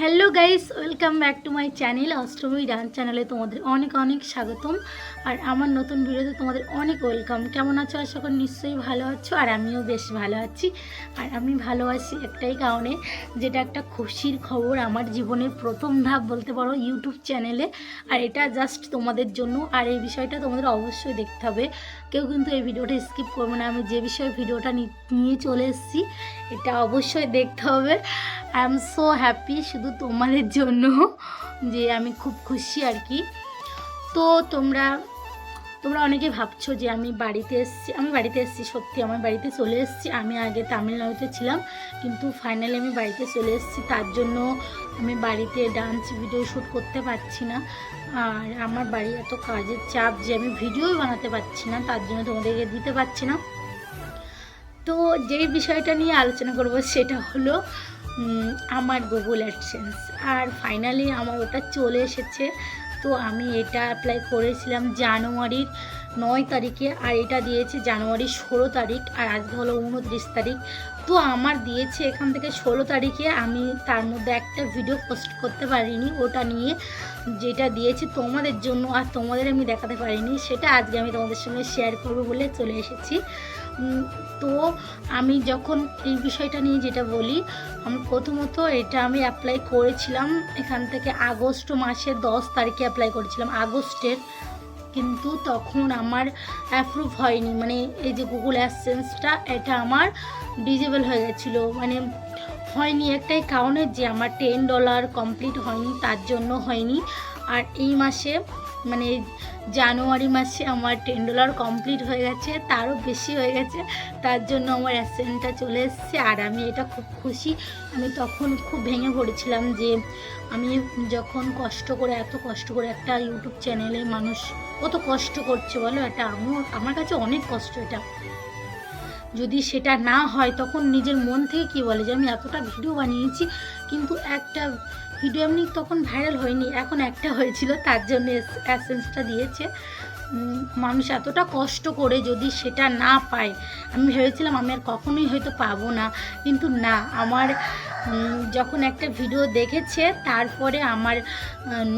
Hello guys, welcome back to my channel, Ashtami dance চ্যানেলে তোমাদের অনেক অনেক স্বাগতম। আর আমার নতুন ভিডিওতে তোমাদের অনেক ওয়েলকাম। কেমন আছো? আশা করি নিশ্চয়ই ভালো আছো, আর আমিও বেশ ভালো আছি। আর আমি ভালো আছি একটাই কারণে, যেটা একটা খুশির খবর, আমার জীবনের প্রথম ধাপ বলতে পারো ইউটিউব চ্যানেলে। আর এটা জাস্ট তোমাদের জন্য, আর এই বিষয়টা তোমাদের অবশ্যই দেখতে হবে। কেউ কিন্তু এই ভিডিওটা স্কিপ করবে না। আমি যে বিষয়ে ভিডিওটা নিয়ে চলে এসেছি, এটা অবশ্যই দেখতে হবে। আই এম সো হ্যাপি শুধু তোমাদের জন্য যে আমি খুব খুশি আর কি। তো তোমরা তোমরা অনেকে ভাবছ যে আমি বাড়িতে এসেছি, আমি বাড়িতে এসেছি, সত্যি আমার বাড়িতে চলে এসেছি। আমি আগে তামিলনাড়ুতে ছিলাম, কিন্তু ফাইনালি আমি বাড়িতে চলে এসেছি। তার জন্য আমি বাড়িতে ডান্স ভিডিও শ্যুট করতে পারছি না। আর আমার বাড়ি এত কাজের চাপ যে আমি ভিডিওই বানাতে পারছি না, তার জন্য তোমাদেরকে দিতে পারছি না। তো যেই বিষয়টা নিয়ে আলোচনা করব সেটা হলো আমার গুগল অ্যাডসেন্স আর ফাইনালি আমার ওটা চলে এসেছে। তো আমি এটা অ্যাপ্লাই করেছিলাম জানুয়ারির নয় তারিখে, আর এটা দিয়েছে জানুয়ারির ষোলো তারিখ, আর আজকে হলো উনত্রিশ তারিখ। তো আমার দিয়েছে এখান থেকে ষোলো তারিখে, আমি তার মধ্যে একটা ভিডিও পোস্ট করতে পারিনি, ওটা নিয়ে যেটা দিয়েছে তোমাদের জন্য আর তোমাদের আমি দেখাতে পারিনি, সেটা আজকে আমি তোমাদের সঙ্গে শেয়ার করব বলে চলে এসেছি। তো আমি যখন এই বিষয়টা নিয়ে যেটা বলি, আমি প্রথমত এটা আমি অ্যাপ্লাই করেছিলাম এখান থেকে আগস্ট মাসের দশ তারিখে অ্যাপ্লাই করেছিলাম, আগস্টের। কিন্তু তখন আমার অ্যাপ্রুভ হয়নি মানে এই যে গুগল অ্যাসেন্সটা এটা আমার ডিজেবল হয়ে গেছিল। মানে হয়নি একটাই কারণে যে আমার টেন ডলার কমপ্লিট হয়নি, তার জন্য হয়নি। আর এই মাসে মানে জানুয়ারি মাসে আমার টেন ডলার কমপ্লিট হয়ে গেছে, তারও বেশি হয়ে গেছে, তার জন্য আমার অ্যাসেন্টটা চলে এসছে, আর আমি এটা খুব খুশি। আমি তখন খুব ভেঙে পড়েছিলাম যে আমি যখন কষ্ট করে, এত কষ্ট করে একটা ইউটিউব চ্যানেলে মানুষ কত কষ্ট করছে বলো? এটা আমার আমার কাছে অনেক কষ্ট এটা। যদি সেটা না হয়, তখন নিজের মন থেকে কি বলে যে আমি এতটা ভিডিও বানিয়েছি, কিন্তু একটা ভিডিও এমনি তখন ভাইরাল হয়নি, এখন একটা হয়েছিল, তার জন্য অ্যাসেন্সটা দিয়েছে। মানুষ এতটা কষ্ট করে যদি সেটা না পায়, আমি ভেবেছিলাম আমি আর কখনোই হয়তো পাবো না, কিন্তু না, আমার যখন একটা ভিডিও দেখেছে, তারপরে আমার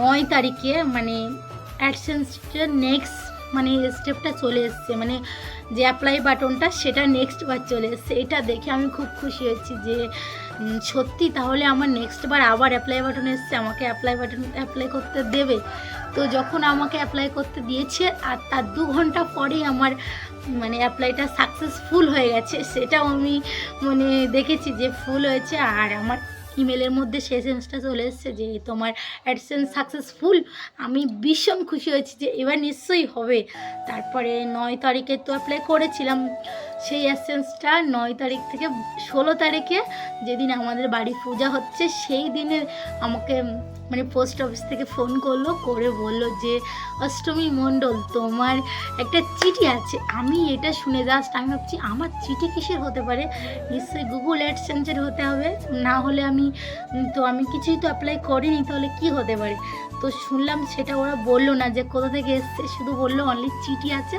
নয় তারিখে মানে অ্যাডসেন্সটা নেক্সট মানে স্টেপটা চলে এসছে মানে যে অ্যাপ্লাই বাটনটা সেটা নেক্সট বার চলে এসছে। এটা দেখে আমি খুব খুশি হয়েছি যে সত্যি তাহলে আমার নেক্সট বার আবার অ্যাপ্লাই বাটন এসছে, আমাকে অ্যাপ্লাই বাটন অ্যাপ্লাই করতে দেবে। তো যখন আমাকে অ্যাপ্লাই করতে দিয়েছে, আর তার দু ঘণ্টা পরেই আমার মানে অ্যাপ্লাইটা সাকসেসফুল হয়ে গেছে, সেটাও আমি মানে দেখেছি যে ফুল হয়েছে, আর আমার ইমেলের মধ্যে সেই সেন্সটা চলে এসছে যে, তোমার অ্যাডসেন্স সাকসেসফুল আমি ভীষণ খুশি হয়েছি যে, এবার নিশ্চয়ই হবে। তারপরে নয় তারিখে তো অ্যাপ্লাই করেছিলাম। সেই অ্যাসেন্সটা নয় তারিখ থেকে ষোলো তারিখে যেদিন আমাদের বাড়ি পূজা হচ্ছে, সেই দিনে আমাকে মানে পোস্ট অফিস থেকে ফোন করল, করে বলল যে, অষ্টমী মণ্ডল, তোমার একটা চিঠি আছে। আমি এটা শুনে জাস্ট আমি ভাবছি, আমার চিঠি কিসের হতে পারে? নিশ্চয়ই গুগল অ্যাডসেন্সের হতে হবে। না হলে আমি, তো আমি কিছুই তো অ্যাপ্লাই করিনি, তাহলে কি হতে পারে? তো শুনলাম সেটা ওরা বলল না যে, কোথা থেকে এসছে? শুধু বলল অনলি চিঠি আছে।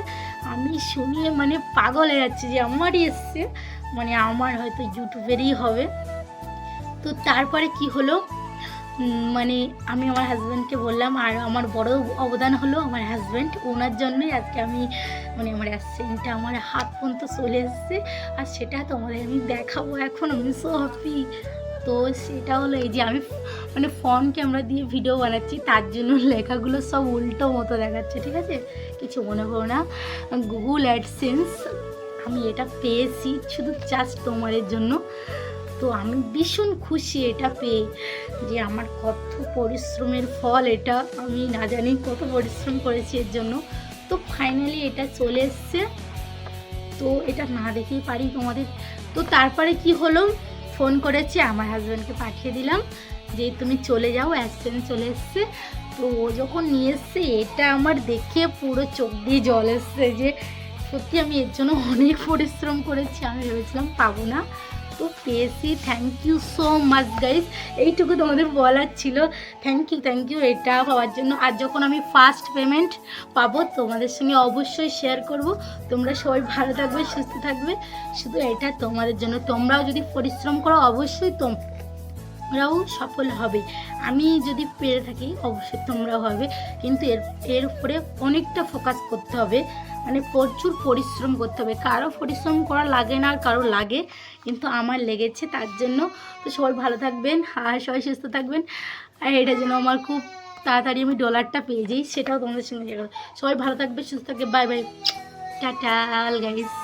আমি শুনিয়ে মানে পাগল হয়ে যাচ্ছি যে আমারই এসছে। মানে আমার হয়তো ইউটিউবেরই হবে। তো তারপরে কি হলো? মানে আমি আমার হাজব্যান্ডকে বললাম, আর আমার বড় অবদান হলো আমার হাজব্যান্ড ওনার জন্যই আজকে আমি মানে আমার অ্যাসেন্টটা আমার হাত পর্যন্ত চলে এসছে। আর সেটা তোমাদের আমি দেখাবো এখন আমি সো হ্যাপি তো সেটা হলো এই যে আমি মানে ফোন ক্যামেরা দিয়ে ভিডিও বানাচ্ছি, তার জন্য লেখাগুলো সব উল্টো মতো দেখাচ্ছে, ঠিক আছে? কিছু মনে করো না। গুগল অ্যাডসেন্স আমি এটা পেয়েছি শুধু জাস্ট তোমাদের জন্য। তো আমি ভীষণ খুশি এটা পেয়ে যে আমার কত পরিশ্রমের ফল এটা। আমি না জানি কত পরিশ্রম করেছি এর জন্য। তো ফাইনালি এটা চলে এসছে। তো এটা না দেখেই পারি তোমাদের। তো তারপরে কি হলো? ফোন করেছি, আমার হাজব্যান্ডকে পাঠিয়ে দিলাম। যে তুমি চলে যাও অ্যাসেন্স চলে এসছে। তো ও যখন নিয়ে এসছে, এটা আমার দেখে পুরো চোখ দিয়ে জল এসছে যে, সত্যি আমি এর জন্য অনেক পরিশ্রম করেছি, আমি ভেবেছিলাম পাবো না। তো পেয়েছি thank you so much guys এইটুকু তোমাদের বলার ছিল। থ্যাংক ইউ থ্যাংক ইউ এটা পাওয়ার জন্য। আর যখন আমি ফার্স্ট পেমেন্ট পাবো, তোমাদের সঙ্গে অবশ্যই শেয়ার করব। তোমরা সবাই ভালো থাকবে, সুস্থ থাকবে। শুধু এটা তোমাদের জন্য। তোমরাও যদি পরিশ্রম করো, অবশ্যই তোম ওরাও সফল হবে। আমি যদি পেরে থাকি, অবশ্যই তোমরাও হবে। কিন্তু এর এর উপরে অনেকটা ফোকাস করতে হবে। মানে প্রচুর পরিশ্রম করতে হবে। কারও পরিশ্রম করা লাগে না, আর কারও লাগে, কিন্তু আমার লেগেছে তার জন্য। তো সবাই ভালো থাকবেন, আর সবাই সুস্থ থাকবেন। আর এটা যেন আমার খুব তাড়াতাড়ি আমি ডলারটা পেয়ে যাই, সেটাও তোমাদের সঙ্গে সবাই ভালো থাকবে, সুস্থ থাকবে বাই বাই টাটা গাইস